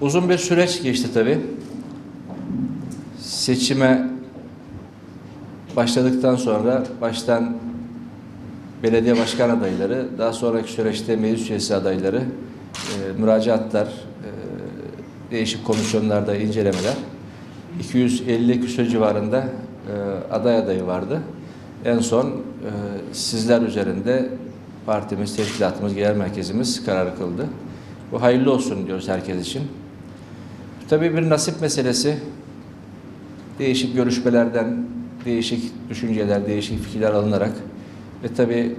Uzun bir süreç geçti tabii. Seçime başladıktan sonra baştan belediye başkan adayları, daha sonraki süreçte meclis üyesi adayları, e, müracaatlar, e, değişik komisyonlarda incelemeler. 250 küsur civarında e, aday adayı vardı. En son e, sizler üzerinde partimiz, teşkilatımız, genel merkezimiz karar kıldı. Bu hayırlı olsun diyoruz herkes için. Tabii bir nasip meselesi. Değişik görüşmelerden, değişik düşünceler, değişik fikirler alınarak ve tabii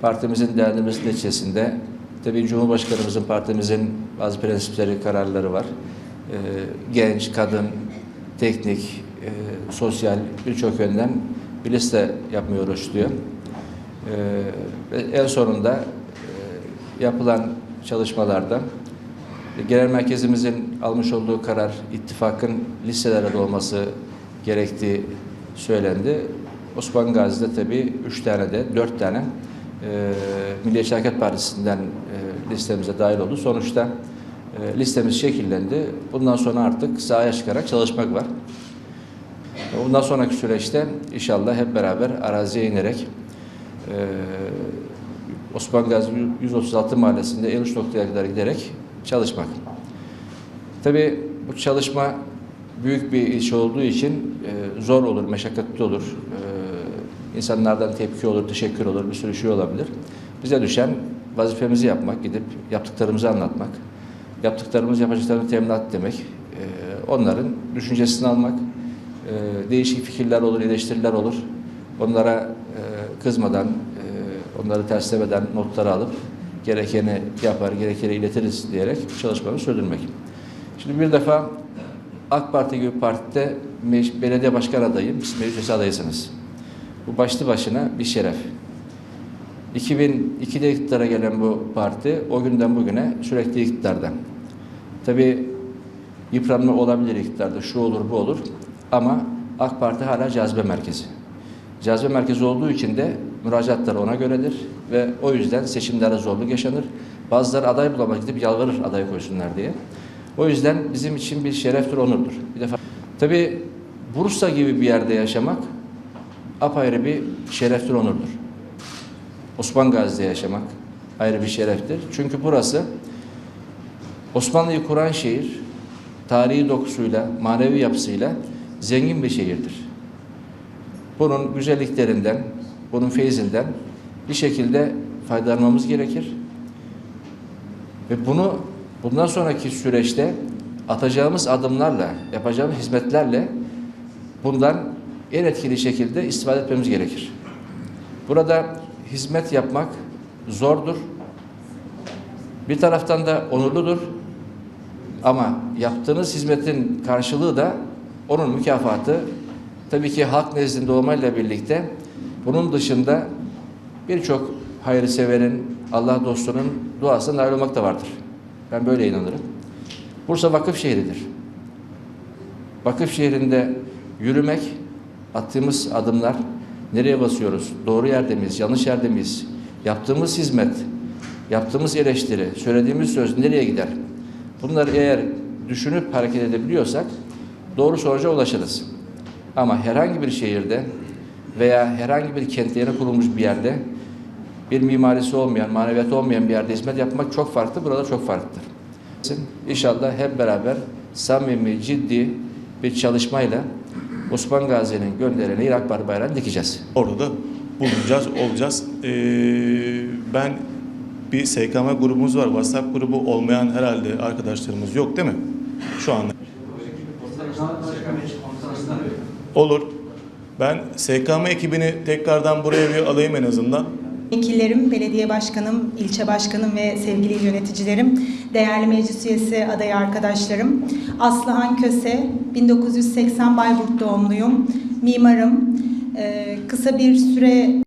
partimizin değerlerimiz neticesinde tabii Cumhurbaşkanımızın, partimizin bazı prensipleri, kararları var. Ee, genç, kadın, teknik, e, sosyal birçok yönden bir liste yapmaya uğraşılıyor. Ee, en sonunda e, yapılan çalışmalarda Genel merkezimizin almış olduğu karar ittifakın listelerde olması gerektiği söylendi. Osman Gazi'de tabii üç tane de dört tane e, Milliyetçi Hareket Partisi'nden e, listemize dahil oldu. Sonuçta e, listemiz şekillendi. Bundan sonra artık sahaya çıkarak çalışmak var. Bundan sonraki süreçte inşallah hep beraber araziye inerek e, Osman Gazi 136 mahallesinde en uç noktaya kadar giderek çalışmak. Tabii bu çalışma büyük bir iş olduğu için e, zor olur, meşakkatli olur. E, insanlardan tepki olur, teşekkür olur, bir sürü şey olabilir. Bize düşen vazifemizi yapmak, gidip yaptıklarımızı anlatmak, yaptıklarımız yapacaklarını teminat demek, e, onların düşüncesini almak, e, değişik fikirler olur, eleştiriler olur. Onlara e, kızmadan, e, onları terslemeden notları alıp gerekeni yapar, gerekeni iletiriz diyerek çalışmamızı sürdürmek. Şimdi bir defa AK Parti gibi partide belediye başkan adayım, siz meclis üyesi adayısınız. Bu başlı başına bir şeref. 2002'de iktidara gelen bu parti o günden bugüne sürekli iktidarda. Tabii yıpranma olabilir iktidarda, şu olur bu olur ama AK Parti hala cazibe merkezi. Cazibe merkezi olduğu için de müracaatlar ona göredir ve o yüzden seçimlere zorluk yaşanır. Bazıları aday bulamak gidip yalvarır aday koysunlar diye. O yüzden bizim için bir şereftir, onurdur. Bir defa tabii Bursa gibi bir yerde yaşamak apayrı bir şereftir, onurdur. Osman Gazi'de yaşamak ayrı bir şereftir. Çünkü burası Osmanlı'yı kuran şehir, tarihi dokusuyla, manevi yapısıyla zengin bir şehirdir. Bunun güzelliklerinden, bunun feyzinden bir şekilde faydalanmamız gerekir. Ve bunu bundan sonraki süreçte atacağımız adımlarla, yapacağımız hizmetlerle bundan en etkili şekilde istifade etmemiz gerekir. Burada hizmet yapmak zordur. Bir taraftan da onurludur. Ama yaptığınız hizmetin karşılığı da onun mükafatı tabii ki halk nezdinde olmayla birlikte bunun dışında birçok hayırseverin, Allah dostunun duasına nail olmak da vardır. Ben böyle inanırım. Bursa vakıf şehridir. Vakıf şehrinde yürümek, attığımız adımlar, nereye basıyoruz, doğru yerde miyiz, yanlış yerde miyiz, yaptığımız hizmet, yaptığımız eleştiri, söylediğimiz söz nereye gider? Bunları eğer düşünüp hareket edebiliyorsak doğru sonuca ulaşırız. Ama herhangi bir şehirde veya herhangi bir kentte yeni kurulmuş bir yerde bir mimarisi olmayan, maneviyatı olmayan bir yerde hizmet yapmak çok farklı, burada çok farklıdır. İnşallah hep beraber samimi, ciddi bir çalışmayla Osman Gazi'nin gönderene Irak Parti bayrağını dikeceğiz. Orada da bulunacağız, olacağız. Ee, ben bir SKM grubumuz var. WhatsApp grubu olmayan herhalde arkadaşlarımız yok değil mi? Şu anda. Olur. Ben SKM ekibini tekrardan buraya bir alayım en azından. Vekillerim, belediye başkanım, ilçe başkanım ve sevgili il yöneticilerim, değerli meclis üyesi adayı arkadaşlarım. Aslıhan Köse, 1980 Bayburt doğumluyum, mimarım. Ee, kısa bir süre